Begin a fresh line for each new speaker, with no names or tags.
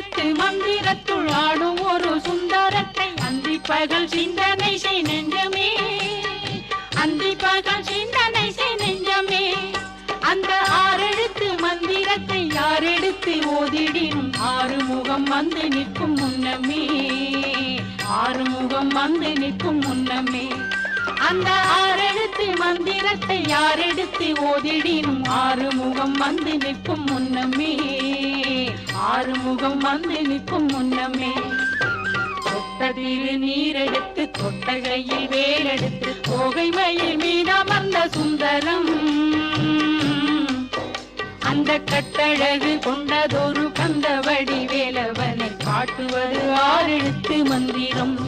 ஆறெழுத்து மந்திரத்துள் ஆடும் ஒரு சுந்தரத்தை அந்தி பகல் சிந்தனை செய் நெஞ்சமே. அந்தி பகல் சிந்தனை செய் நெஞ்சமே. அந்த ஆறெழுத்து மந்திரத்தை யாரெடுத்து ஓதிடினும் ஆறுமுகம் வந்து நிற்கும் முன்னமே. ஆறுமுகம் வந்து நிற்கும் முன்னமே. அந்த ஆறெழுத்து மந்திரத்தை யாரெடுத்து ஓதிடினும் ஆறுமுகம் வந்து நிற்கும் முன்னமே. ஆறுமுகம் வந்து நிற்கும் முன்னமே. தொட்டதிரு நீரெடுத்து தொட்டகையில் வேலெடுத்து போகை மயில் மீதமர்ந்த சுந்தரம். அந்த கட்டழகு கொண்டதொரு கந்த வடிவேலவனை காட்டுவது ஆறெழுத்து மந்திரம்.